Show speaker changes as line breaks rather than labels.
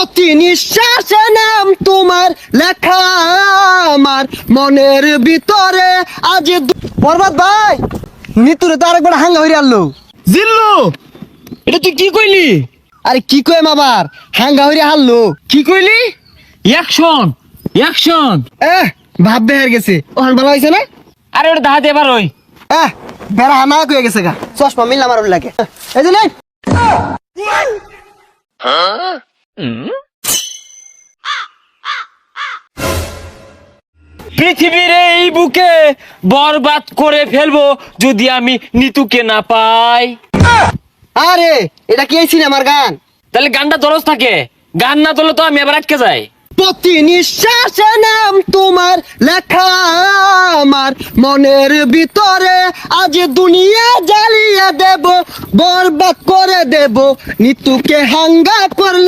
প্রতি নিঃশ্বাসে নাম তোমার লেখা আমার। মনের ভিতরে আজ বরবাদ ভাই নিতুরে তো আরেকবার হাঙ্গা হইরে আনলো।
জিল্লু! এটা তুই কি কইলি?
আরে কি কইম আবার? হাঙ্গা হইরে হারলো।
কি কইলি? অ্যাকশন অ্যাকশন
এহ ভাব বেহার গেছে। ওখান ভালো হয়েছে না?
আরে ওটা দাহাতে এবার ওই।
এহ বেড়া হানা কয়ে গেছে গা। চশমা মিললাম আর লাগে। এই যে নে।
পৃথিবীর এই বুকে বরবাদ করে ফেলব যদি আমি নিতুকে না পাই।
আরে এটা কি এই সিনেমার গান?
তাহলে গানটা দরজ থাকে। গান না তোলে তো আমি এবার আটকে যাই।
প্রতি নিঃশ্বাসে নাম তোমার লেখা আমার মনের ভিতরে আজ দুনিয়া জ্বালিয়ে দেব বরবাদ করে দেব নিতুকে হাঙ্গা করলে